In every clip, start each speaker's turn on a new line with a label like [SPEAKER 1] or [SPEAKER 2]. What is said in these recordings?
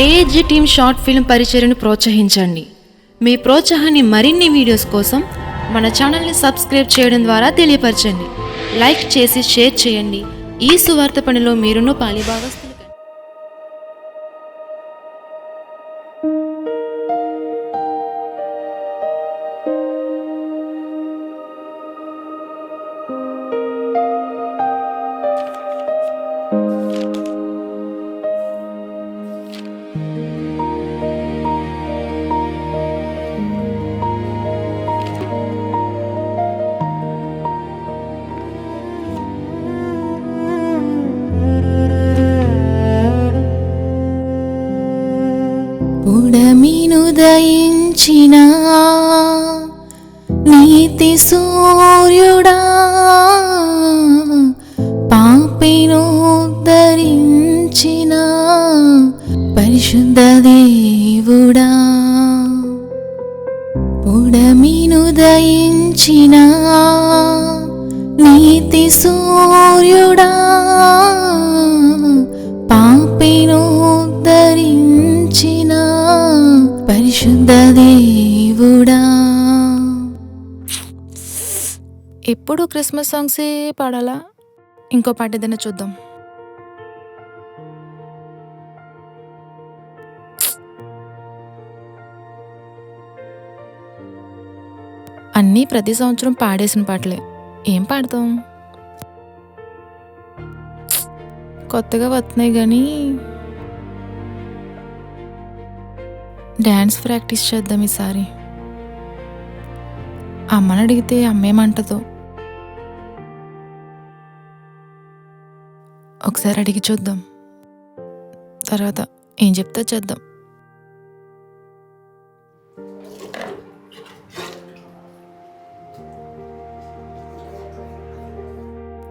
[SPEAKER 1] AAG team short film పరిచయను ప్రోత్సహించండి. మీ ప్రోత్సాహాన్ని మరిన్ని వీడియోస్ కోసం మన ఛానల్ని సబ్స్క్రైబ్ చేయడం ద్వారా తెలియపరచండి. లైక్ చేసి షేర్ చేయండి. ఈ సువార్త పనిలో మీరును
[SPEAKER 2] పాలిభాగస్తు దయించిన నీతి సూర్యుడా పాపిను ధరించిన పరిశుద్ధ దేవుడా. పుడమిను దయించిన నీతి సూర్యుడా. ఎప్పుడు క్రిస్మస్ సాంగ్సే పాడాలా? ఇంకో పాట ఏదైనా చూద్దాం. అన్నీ ప్రతి సంవత్సరం పాడేసిన పాటలే. ఏం పాడతాం? కొత్తగా వస్తున్నాయి కానీ డ్యాన్స్ ప్రాక్టీస్ చేద్దాం ఈసారి. అమ్మని అడిగితే అమ్మేమంటదో ఒకసారి అడిగి చూద్దాం. తర్వాత ఏం చెప్తా చేద్దాం.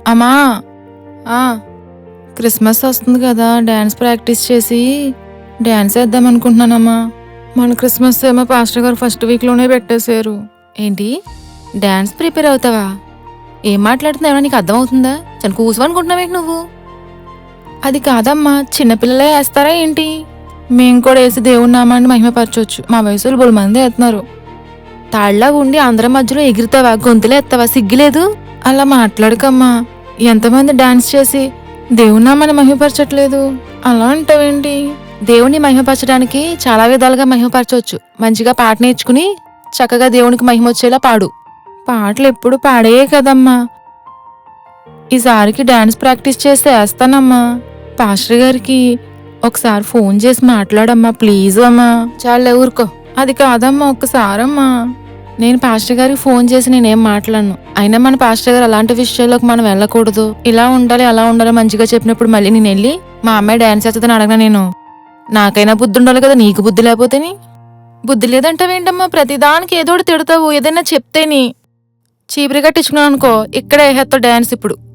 [SPEAKER 2] అమ్మా! ఆ, క్రిస్మస్ వస్తుంది కదా డ్యాన్స్ ప్రాక్టీస్ చేసి డ్యాన్స్ వేద్దాం అనుకుంటున్నానమ్మా. మన క్రిస్మస్ ఏమో పాస్టర్ గారు ఫస్ట్ వీక్లోనే పెట్టేశారు. ఏంటి? డ్యాన్స్ ప్రిపేర్ అవుతావా? ఏం మాట్లాడుతున్నావు నీకు అర్థమవుతుందా? చని కూసువనుకుంటున్నావేంటి నువ్వు? అది కాదమ్మా చిన్నపిల్లలే వేస్తారా ఏంటి? మేము కూడా వేసి దేవుడి నామాన్ని మహిమపరచవచ్చు మా వయసులో బోడు మంది వేస్తున్నారు తాళ్ళా ఉండి అందరి మధ్యలో ఎగురుతావా గొంతులో ఎత్తావా సిగ్గులేదు? అలా మాట్లాడకమ్మా. ఎంతమంది డాన్స్ చేసి దేవుడి నామాన్ని మహిమపరచట్లేదు? అలా అంటావేంటి? దేవుని మహిమపరచడానికి చాలా విధాలుగా మహిమపరచవచ్చు మంచిగా పాట నేర్చుకుని చక్కగా దేవునికి మహిమ వచ్చేలా పాడు. పాటలు ఎప్పుడు పాడే కదమ్మా. ఈసారికి డాన్స్ ప్రాక్టీస్ చేస్తే వేస్తానమ్మా. పాస్టర్ గారికి ఒకసారి ఫోన్ చేసి మాట్లాడమ్మా ప్లీజ్ అమ్మా. చాలే ఊరుకో. అది కాదమ్మా ఒక్కసారమ్మా. నేను పాస్టర్ గారికి ఫోన్ చేసి నేనేం మాట్లాడను. అయినా మన పాస్టర్ గారు అలాంటి విషయాల్లోకి మనం వెళ్ళకూడదు. ఇలా ఉండాలి అలా ఉండాలి మంచిగా చెప్పినప్పుడు మళ్ళీ నేను వెళ్ళి మా అమ్మాయి డాన్స్ చేస్తుందని అడగనా నేను? నాకైనా బుద్ధి ఉండాలి కదా నీకు బుద్ధి లేకపోతేని బుద్ధి లేదంటావేంటమ్మా ప్రతిదానికి ఏదో ఒకటి తిడతావు ఏదైనా చెప్తేని చీపురి కట్టించుకున్నాను అనుకో ఇక్కడే వేసేస్తావు డాన్స్ ఇప్పుడు.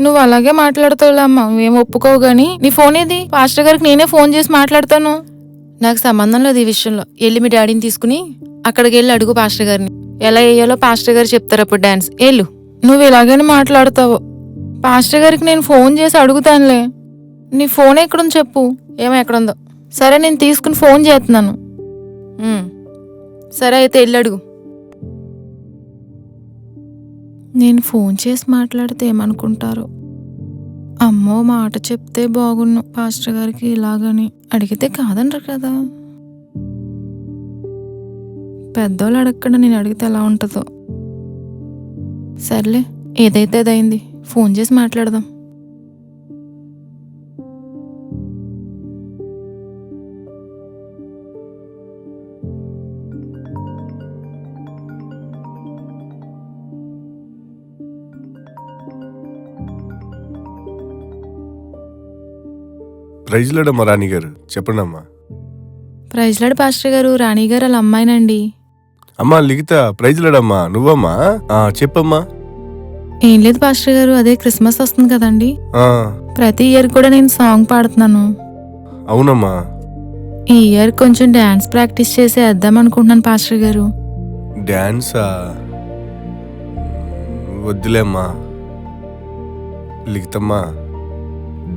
[SPEAKER 2] నువ్వు అలాగే మాట్లాడతావులే అమ్మా నువ్వేం ఒప్పుకోవు గానీ. నీ ఫోన్ ఏది? పాస్టర్ గారికి నేనే ఫోన్ చేసి మాట్లాడతాను. నాకు సంబంధం లేదు ఈ విషయంలో. వెళ్ళి మీ డాడీని తీసుకుని అక్కడికి వెళ్ళి అడుగు పాస్టర్ గారిని. ఎలా వేయాలో పాస్టర్ గారు చెప్తారు అప్పుడు డాన్స్. వెళ్ళు నువ్వు ఇలాగని మాట్లాడతావు. పాస్టర్ గారికి నేను ఫోన్ చేసి అడుగుతానులే. నీ ఫోన్ ఎక్కడుంది చెప్పు. ఏమో ఎక్కడుందో. సరే నేను తీసుకుని ఫోన్ చేస్తున్నాను. సరే అయితే వెళ్ళి అడుగు. నేను ఫోన్ చేసి మాట్లాడితే ఏమనుకుంటారు? అమ్మో మాట చెప్తే బాగున్ను. పాస్టర్ గారికి ఇలాగని. అడిగితే కాదనరు కదా. పెద్దోళ్ళు అడగకుండా నేను అడిగితే ఎలా ఉంటుందో. సర్లే ఏదైతే అదైంది ఫోన్ చేసి మాట్లాడదాం.
[SPEAKER 3] ప్రైజ్లాడమ్మా రాణి గారు చెప్పండమ్మా.
[SPEAKER 2] ప్రైజ్లాడు పాస్టర్ గారు రాణి గారు వాళ్ళ అమ్మాయినండి.
[SPEAKER 3] అమ్మా లిఖిత ప్రైజ్లాడమ్మా. నువ్వమ్మా? ఆ, చెప్పమ్మా.
[SPEAKER 2] ఏం లేదు పాస్టర్ గారు అదే క్రిస్మస్ వస్తుంది కదండి.
[SPEAKER 3] ఆ,
[SPEAKER 2] ప్రతి ఇయర్ కూడా నేను సాంగ్ పాడుతున్నాను.
[SPEAKER 3] అవునమ్మా.
[SPEAKER 2] ఈ ఇయర్ కొంచెం డాన్స్ ప్రాక్టీస్ చేసి వేద్దాం అనుకుంటున్నాను పాస్టర్ గారు.
[SPEAKER 3] డాన్సా? వద్దులేమ్మా. లిఖితమ్మా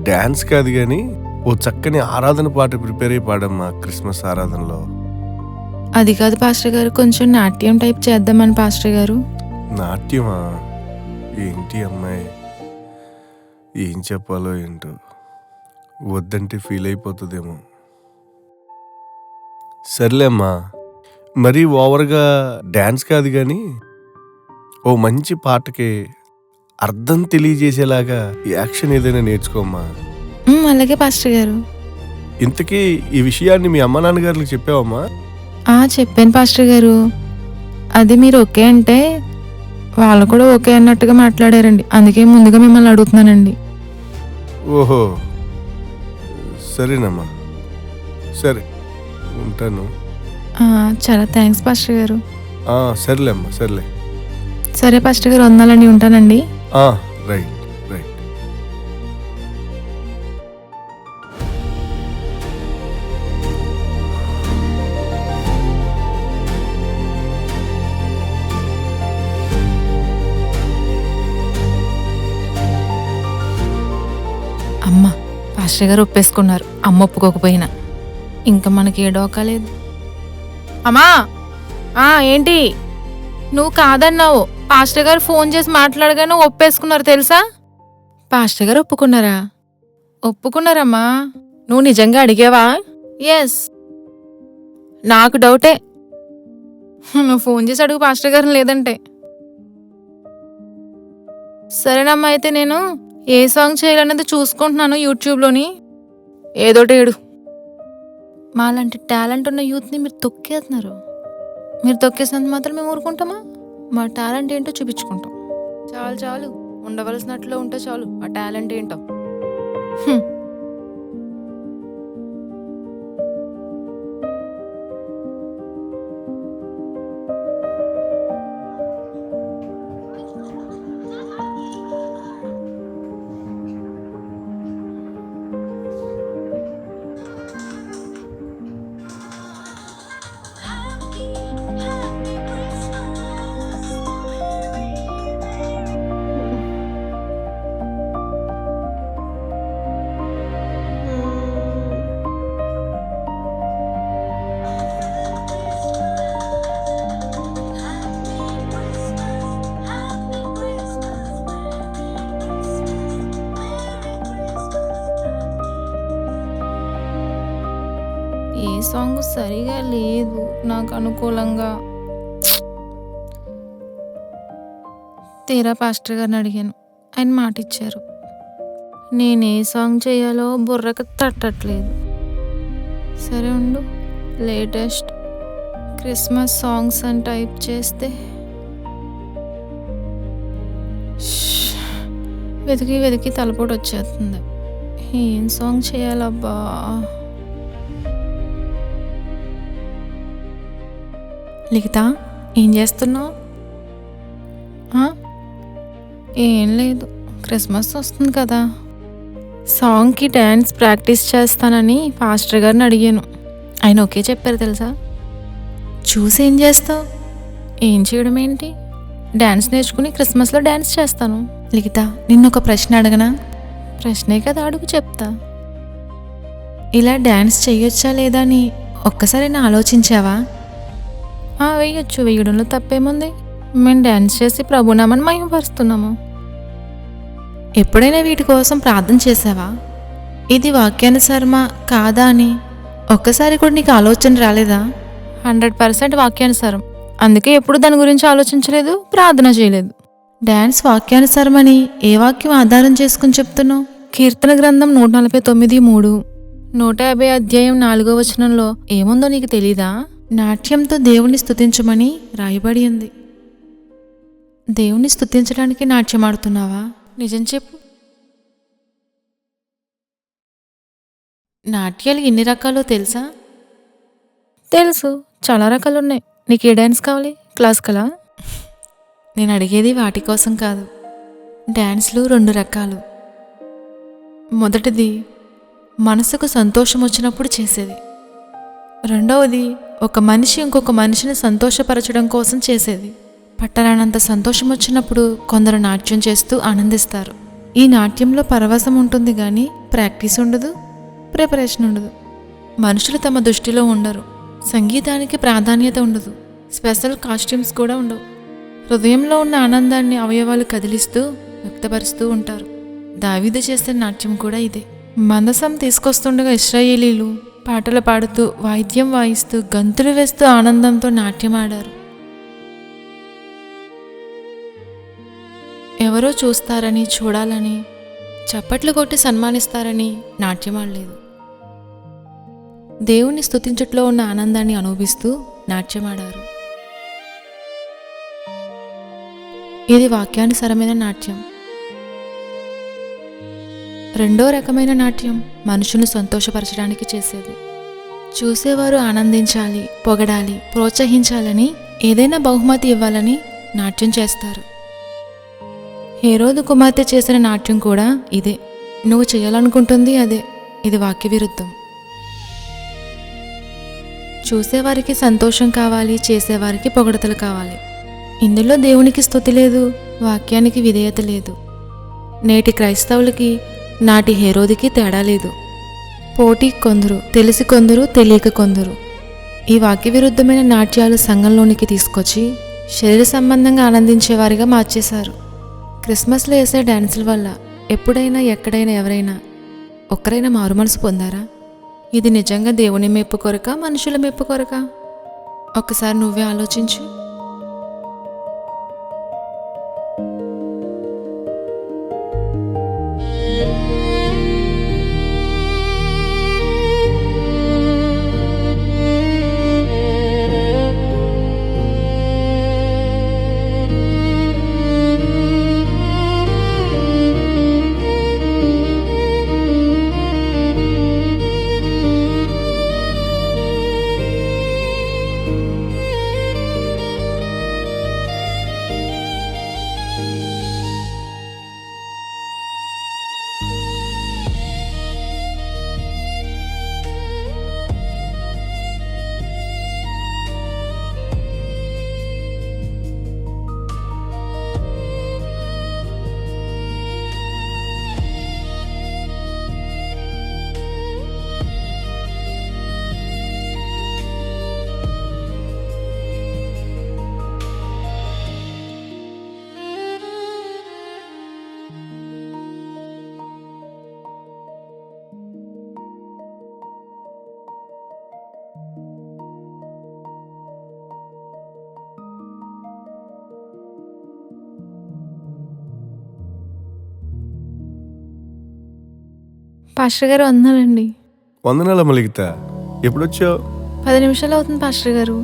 [SPEAKER 3] డాన్స్ కాదు కానీ ఓ చక్కని ఆరాధన పాట ప్రిపేర్ అయి పాడమ్మా క్రిస్మస్ ఆరాధనలో.
[SPEAKER 2] అది కాదు పాస్టర్ గారు కొంచెం నాట్యం టైప్ చేద్దామని పాస్టర్ గారు.
[SPEAKER 3] నాట్యమా? ఏంటి అమ్మాయి? ఏం చెప్పాలో ఏంటో. వద్దంటే ఫీల్ అయిపోతుందేమో. సర్లే అమ్మా. మరీ ఓవర్గా డ్యాన్స్ కాదు కానీ ఓ మంచి పాటకి అర్థం తెలియజేసేలాగా యాక్షన్ ఏదైనా నేర్చుకోమ్మా
[SPEAKER 2] అలాగే పాస్టర్ గారు.
[SPEAKER 3] ఇంతకీ ఈ విషయాన్ని మీ అమ్మ నాన్నగారికి చెప్పావమ్మా?
[SPEAKER 2] ఆ చెప్పాను పాస్టర్ గారు. అది మీరు ఓకే అంటే వాళ్ళు కూడా ఓకే అన్నట్టుగా మాట్లాడారండి. అందుకే ముందుగా మిమ్మల్ని అడుగుతున్నానండి.
[SPEAKER 3] ఓహో. సరేనమ్మా. సరే ఉంటాను.
[SPEAKER 2] ఆ, చాలా థ్యాంక్స్ పాస్టర్ గారు.
[SPEAKER 3] ఆ, సర్లే అమ్మా సర్లే.
[SPEAKER 2] సరే పాస్టర్ గారు వందాలండి ఉంటానండి.
[SPEAKER 3] రైట్.
[SPEAKER 2] పాస్టర్ గారు ఒప్పేసుకున్నారు అమ్మ ఒప్పుకోకపోయినా. ఇంకా మనకి ఏ డోకా లేదు. అమ్మా! ఆ ఏంటి? నువ్వు కాదన్నావు. పాస్టర్ గారు ఫోన్ చేసి మాట్లాడగానే ఒప్పేసుకున్నారు తెలుసా? పాస్టర్ గారు ఒప్పుకున్నారా? ఒప్పుకున్నారమ్మా. నువ్వు నిజంగా అడిగావా? ఎస్ నాకు డౌటే. నువ్వు ఫోన్ చేసి అడుగు పాస్టర్ గారిని లేదంటే. సరేనమ్మా అయితే నేను ఏ సాంగ్ చేయాలన్నది చూసుకుంటున్నాను యూట్యూబ్లోని? ఏదోటి ఏడు. మాలాంటి టాలెంట్ ఉన్న యూత్ని మీరు తొక్కేస్తున్నారు. మీరు తొక్కేసినంత మాత్రం మేము ఊరుకుంటామా? మా టాలెంట్ ఏంటో చూపించుకుంటాం. చాలు చాలు ఉండవలసినట్లు ఉంటే చాలు. ఆ టాలెంట్ ఏంటో? సాంగ్ సరిగా లేదు నాకు అనుకూలంగా. తీరా పాస్టర్ గారిని అడిగాను. ఆయన మాట ఇచ్చారు నేను ఏ సాంగ్ చేయాలో బుర్రకు తట్టట్లేదు. సరే ఉండు లేటెస్ట్ క్రిస్మస్ సాంగ్స్ అని టైప్ చేస్తే. వెతికి వెతికి తలపోటు వచ్చేస్తుంది. ఏం సాంగ్ చేయాలబ్బా? లిఖిత ఏం చేస్తున్నావు? ఏం లేదు క్రిస్మస్ వస్తుంది కదా. సాంగ్కి డ్యాన్స్ ప్రాక్టీస్ చేస్తానని ఫాస్టర్ గారిని అడిగాను. ఆయన ఓకే చెప్పారు తెలుసా? చూసి ఏం చేస్తావు? ఏం చేయడం ఏంటి? డ్యాన్స్ నేర్చుకుని క్రిస్మస్లో డ్యాన్స్ చేస్తాను. లిఖిత నిన్న ఒక ప్రశ్న అడగనా? ప్రశ్నే కదా అడుగు చెప్తా. ఇలా డ్యాన్స్ చేయొచ్చా లేదా అని ఒక్కసారి ఆలోచించావా? వేయొచ్చు వేయడంలో తప్పేముంది? మేము డ్యాన్స్ చేసి ప్రభునామని మహిమపరుస్తున్నాము. ఎప్పుడైనా వీటి కోసం ప్రార్థన చేసావా? ఇది వాక్యానుసారమా కాదా అని? ఒక్కసారి కూడా నీకు ఆలోచన రాలేదా? హండ్రెడ్ పర్సెంట్ వాక్యానుసారం. అందుకే ఎప్పుడు దాని గురించి ఆలోచించలేదు ప్రార్థన చేయలేదు. డ్యాన్స్ వాక్యానుసారమని ఏ వాక్యం ఆధారం చేసుకుని చెప్తున్నావు? కీర్తన గ్రంథం నూట నలభై తొమ్మిది మూడు. నూట యాభై అధ్యాయం నాలుగో వచనంలో ఏముందో నీకు తెలీదా? నాట్యంతో దేవుణ్ణి స్తుతించమని రాయబడి ఉంది. దేవుణ్ణి స్తుతించడానికి నాట్యం ఆడుతున్నావా? నిజం చెప్పు. నాట్యాలు ఎన్ని రకాలో తెలుసా? తెలుసు. చాలా రకాలు ఉన్నాయి నీకు ఏ డ్యాన్స్ కావాలి? క్లాసికలా నేను అడిగేది వాటి కోసం కాదు. డ్యాన్స్లు రెండు రకాలు. మొదటిది మనసుకు సంతోషం వచ్చినప్పుడు చేసేది. రెండవది ఒక మనిషి ఇంకొక మనిషిని సంతోషపరచడం కోసం చేసేది. పట్టరానంత సంతోషం వచ్చినప్పుడు కొందరు నాట్యం చేస్తూ ఆనందిస్తారు. ఈ నాట్యంలో పరవశం ఉంటుంది కానీ ప్రాక్టీస్ ఉండదు ప్రిపరేషన్ ఉండదు. మనుషులు తమ దృష్టిలో ఉండరు. సంగీతానికి ప్రాధాన్యత ఉండదు. స్పెషల్ కాస్ట్యూమ్స్ కూడా ఉండవు. హృదయంలో ఉన్న ఆనందాన్ని అవయవాలు కదిలిస్తూ వ్యక్తపరుస్తూ ఉంటారు. దావీదు చేసే నాట్యం కూడా ఇదే. మందసం తీసుకొస్తుండగా ఇస్రాయేలీలు పాటలు పాడుతూ వాయిద్యం వాయిస్తూ గంతులు వేస్తూ ఆనందంతో నాట్యం ఆడారు ఎవరో చూస్తారని చూడాలని చప్పట్లు కొట్టి సన్మానిస్తారని నాట్యం ఆడలేదు దేవుణ్ణి స్థుతించట్లో ఉన్న ఆనందాన్ని అనుభవిస్తూ నాట్యమాడారు. ఇది వాక్యానుసరమైన నాట్యం. రెండో రకమైన నాట్యం మనుషును సంతోషపరచడానికి చేసేది. చూసేవారు ఆనందించాలి పొగడాలి ప్రోత్సహించాలని ఏదైనా బహుమతి ఇవ్వాలని నాట్యం చేస్తారు. హేరోదు కుమార్తె చేసిన నాట్యం కూడా ఇదే. నువ్వు చేయాలనుకుంటుంది అదే. ఇది వాక్య విరుద్ధం చూసేవారికి సంతోషం కావాలి చేసేవారికి పొగడతలు కావాలి. ఇందులో దేవునికి స్థుతి లేదు వాక్యానికి విధేయత లేదు. నేటి క్రైస్తవులకి నాటి హేరోదికి తేడా లేదు. పోటీ కొందరు తెలిసి కొందరు తెలియక కొందరు. ఈ వాక్య విరుద్ధమైన నాట్యాలు సంఘంలోనికి తీసుకొచ్చి శరీర సంబంధంగా ఆనందించేవారిగా మార్చేశారు. క్రిస్మస్లో వేసే డ్యాన్సుల వల్ల ఎప్పుడైనా ఎక్కడైనా ఎవరైనా ఒక్కరైనా మారుమనసు పొందారా? ఇది నిజంగా దేవుని మెప్పు కొరక మనుషుల మెప్పు కొరక? ఒక్కసారి నువ్వే ఆలోచించు. పాస్టర్ గారు వందనాలండి
[SPEAKER 3] వందనాలమ్మ లిఖిత ఎప్పుడొచ్చావు?
[SPEAKER 2] పది నిమిషాలు అవుతుంది పాస్టర్ గారు.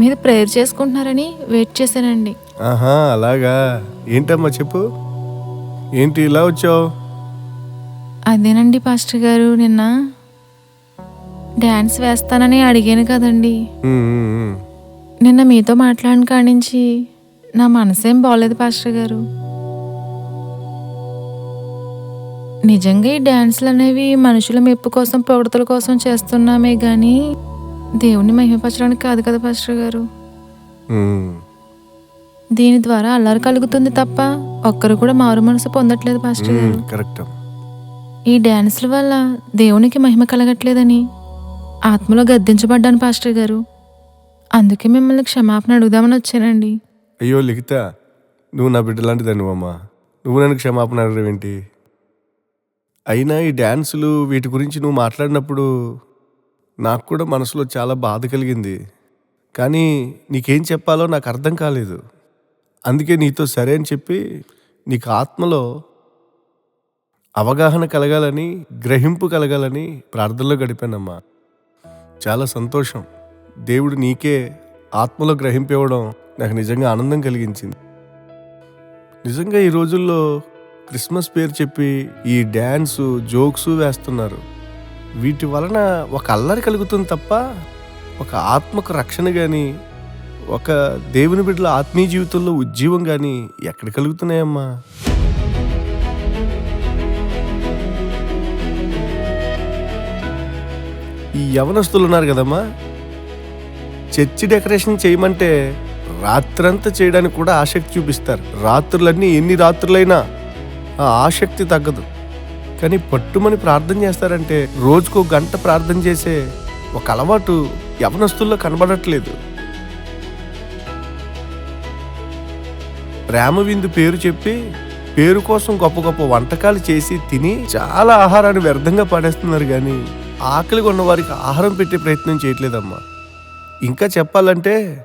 [SPEAKER 2] మీరు ప్రేయర్ చేసుకుంటున్నారని వెయిట్ చేశానండి.
[SPEAKER 3] ఆహా అలాగా. ఏంటమ్మా చెప్పు? ఏంటి ఇలా వచ్చావు?
[SPEAKER 2] అదేనండి పాస్టర్ గారు నిన్న డ్యాన్స్ వేస్తానని అడిగాను కదండి. నిన్న మీతో మాట్లాడిన కాడి నుంచి నా మనసేం బాగోలేదు పాస్టర్ గారు. నిజంగా ఈ డ్యాన్స్లు అనేవి మనుషుల మెప్పు కోసం పొగడతల కోసం చేస్తున్నామే కానీ దేవుణ్ణి మహిమపరచడానికి కాదు కదా పాస్టర్ గారు? దీని ద్వారా అల్లరి కలుగుతుంది తప్ప ఒక్కరు కూడా మారు మనసు పొందట్లేదు పాస్టర్ గారు.
[SPEAKER 3] కరెక్ట్.
[SPEAKER 2] ఈ డ్యాన్స్ల వల్ల దేవునికి మహిమ కలగట్లేదని ఆత్మలో గద్దించబడ్డాను పాస్టర్ గారు. అందుకే మిమ్మల్ని క్షమాపణ అడుగుదామని వచ్చానండి.
[SPEAKER 3] అయ్యో లిఖిత నువ్వు నా బిడ్డ లాంటిదాన్ని అమ్మా నువ్వు నన్ను క్షమాపణ అడగవేంటి అయినా ఈ డ్యాన్సులు వీటి గురించి నువ్వు మాట్లాడినప్పుడు నాకు కూడా మనసులో చాలా బాధ కలిగింది. కానీ నీకేం చెప్పాలో నాకు అర్థం కాలేదు. అందుకే నీతో సరే అని చెప్పి నీకు ఆత్మలో అవగాహన కలగాలని గ్రహింపు కలగాలని ప్రార్థనలో గడిపానమ్మా. చాలా సంతోషం. దేవుడు నీకే ఆత్మలో గ్రహింపివ్వడం నాకు నిజంగా ఆనందం కలిగించింది. నిజంగా ఈ రోజుల్లో క్రిస్మస్ పేరు చెప్పి ఈ డ్యాన్స్ జోక్స్ వేస్తున్నారు. వీటి వలన ఒక అల్లరి కలుగుతుంది తప్ప ఒక ఆత్మకు రక్షణ కానీ ఒక దేవుని బిడ్డల ఆత్మీయ జీవితంలో ఉజ్జీవం కానీ ఎక్కడ కలుగుతున్నాయమ్మా? ఈ యవనస్తులు ఉన్నారు కదమ్మా. చర్చి డెకరేషన్ చేయమంటే రాత్రంతా చేయడానికి కూడా ఆసక్తి చూపిస్తారు. రాత్రులన్నీ ఎన్ని రాత్రులైనా ఆ ఆసక్తి తగ్గదు. కానీ పట్టుమని ప్రార్థన చేస్తారంటే రోజుకు ఒక గంట ప్రార్థన చేసే ఒక అలవాటు యవనస్తుల్లో కనబడట్లేదు. ప్రేమ విందు పేరు చెప్పి పేరు కోసం గొప్ప గొప్ప వంటకాలు చేసి తిని చాలా ఆహారాన్ని వ్యర్థంగా పడేస్తున్నారు కానీ ఆకలిగా ఉన్న వారికి ఆహారం పెట్టే ప్రయత్నం చేయట్లేదమ్మా. ఇంకా చెప్పాలంటే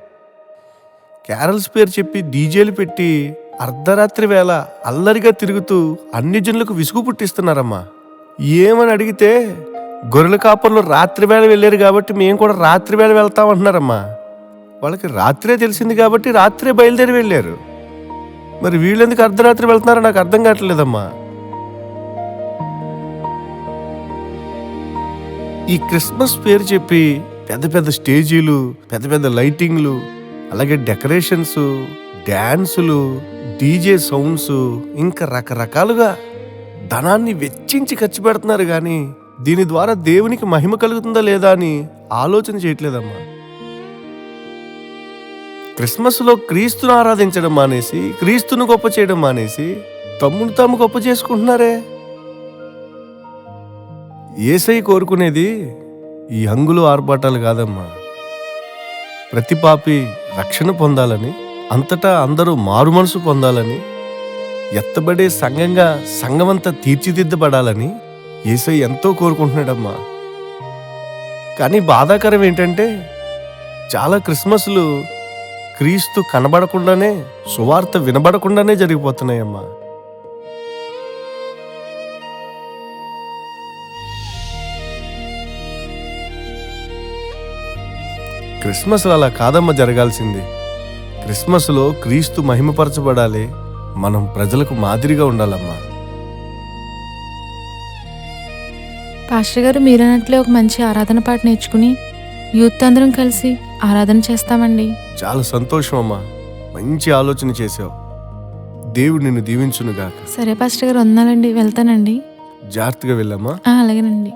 [SPEAKER 3] క్యారల్స్ పేరు చెప్పి డీజేలు పెట్టి అర్ధరాత్రి వేళ అల్లరిగా తిరుగుతూ అన్ని జనులకు విసుగు పుట్టిస్తున్నారమ్మా. ఏమని అడిగితే గొర్రెల కాపర్లు రాత్రి వేళ వెళ్ళారు కాబట్టి మేము కూడా రాత్రి వేళ వెళ్తామంటున్నారమ్మా. వాళ్ళకి రాత్రే తెలిసింది కాబట్టి రాత్రే బయలుదేరి వెళ్ళారు. మరి వీళ్ళెందుకు అర్ధరాత్రి వెళ్తున్నారో నాకు అర్థం కావట్లేదమ్మా. ఈ క్రిస్మస్ పేరు చెప్పి పెద్ద పెద్ద స్టేజీలు పెద్ద పెద్ద లైటింగ్లు అలాగే డెకరేషన్స్ డ్యాన్సులు డీజే సౌండ్స్ ఇంకా రకరకాలుగా ధనాన్ని వెచ్చించి ఖర్చు పెడుతున్నారు కానీ దీని ద్వారా దేవునికి మహిమ కలుగుతుందా లేదా అని ఆలోచన చేయట్లేదమ్మా. క్రిస్మస్లో క్రీస్తును ఆరాధించడం మానేసి క్రీస్తును గొప్ప చేయడం మానేసి తమ్మును తాము గొప్ప చేసుకుంటున్నారే? ఏసై కోరుకునేది ఈ హంగులు ఆర్భాటాలు కాదమ్మా. ప్రతి పాపి రక్షణ పొందాలని అంతటా అందరూ మారు మనసు పొందాలని ఎత్తబడే సంఘంగా సంఘమంతా తీర్చిదిద్దబడాలని ఏసై ఎంతో కోరుకుంటున్నాడమ్మా. కానీ బాధాకరం ఏంటంటే చాలా క్రిస్మస్లు క్రీస్తు కనబడకుండానే సువార్త వినబడకుండానే జరిగిపోతున్నాయమ్మా. క్రిస్మస్ అలా కాదమ్మ జరగాల్సింది. క్రిస్మస్లో క్రీస్తు మహిమపరచబడాలి. మనం ప్రజలకు మాదిరిగా ఉండాలమ్మా.
[SPEAKER 2] పాస్టర్ గారు మీరన్నట్లే ఒక మంచి ఆరాధన పాట నేర్చుకుని యూత్ అందరం కలిసి ఆరాధన చేస్తామండి.
[SPEAKER 3] చాలా సంతోషం అమ్మా మంచి ఆలోచన చేసావు. దేవుడు నిన్ను దీవించునుగాక.
[SPEAKER 2] సరే పాస్టర్ గారు వందనాలండి. వెళ్తానండి.
[SPEAKER 3] జాగ్రత్తగా వెళ్ళమ్మా.
[SPEAKER 2] ఆ, అలాగేనండి.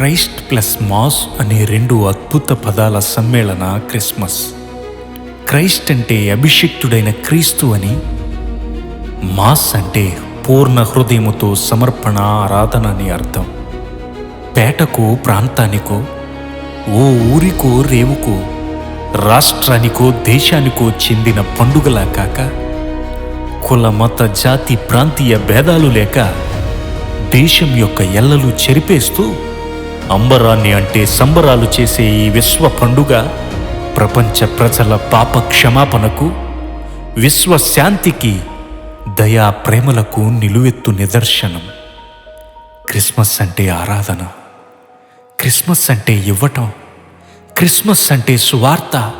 [SPEAKER 4] క్రైస్ట్ ప్లస్ మాస్ అనే రెండు అద్భుత పదాల సమ్మేళన క్రిస్మస్. క్రైస్ట్ అంటే అభిషిక్తుడైన క్రీస్తు అని మాస్ అంటే పూర్ణ హృదయముతో సమర్పణ ఆరాధన అని అర్థం. పేటకో ప్రాంతానికో ఓ ఊరికో రేవుకో రాష్ట్రానికో దేశానికో చెందిన పండుగలా కాక కుల మత జాతి ప్రాంతీయ భేదాలు లేక దేశం యొక్క ఎల్లలు చెరిపేస్తూ అంబరాన్ని అంటే సంబరాలు చేసే ఈ విశ్వ పండుగ ప్రపంచ ప్రజల పాప క్షమాపణకు విశ్వ శాంతికి దయా ప్రేమలకు నిలువెత్తు నిదర్శనం. క్రిస్మస్ అంటే ఆరాధన క్రిస్మస్ అంటే ఇవ్వటం క్రిస్మస్ అంటే సువార్త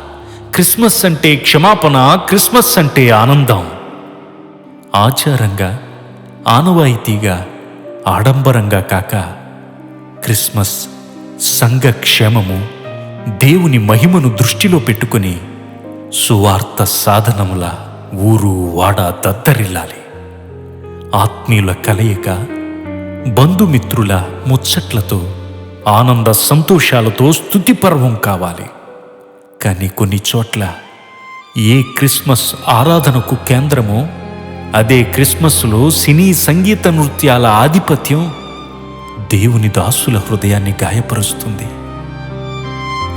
[SPEAKER 4] క్రిస్మస్ అంటే క్షమాపణ క్రిస్మస్ అంటే ఆనందం. ఆచారంగా ఆనవాయితీగా ఆడంబరంగా కాక క్రిస్మస్ సంఘక్షేమము దేవుని మహిమను దృష్టిలో పెట్టుకుని సువార్త సాధనముల ఊరు వాడ దద్దరిల్లాలి. ఆత్మీయుల కలయిక బంధుమిత్రుల ముచ్చట్లతో ఆనంద సంతోషాలతో స్తుతి పర్వం కావాలి. కానీ కొన్ని చోట్ల ఏ క్రిస్మస్ ఆరాధనకు కేంద్రమో అదే క్రిస్మస్లో సినీ సంగీత నృత్యాల ఆధిపత్యం దేవుని దాసుల హృదయాన్ని గాయపరుస్తుంది.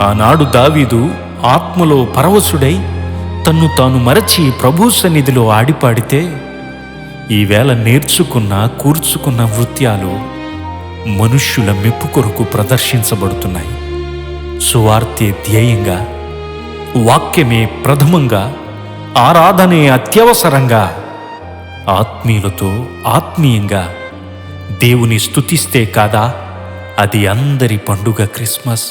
[SPEAKER 4] ఆనాడు దావీదు ఆత్మలో పరవశుడై తన్ను తాను మరచి ప్రభు సన్నిధిలో ఆడిపాడితే ఈవేళ నేర్చుకున్న కూర్చుకున్న నృత్యాలు మనుష్యుల మెప్పు కొరకు ప్రదర్శించబడుతున్నాయి. సువార్తే ధ్యేయంగా వాక్యమే ప్రథమంగా ఆరాధనే అత్యవసరంగా ఆత్మీయులతో ఆత్మీయంగా దేవుని స్తుతిస్తే కాదా? అది అందరి పండుగ క్రిస్మస్.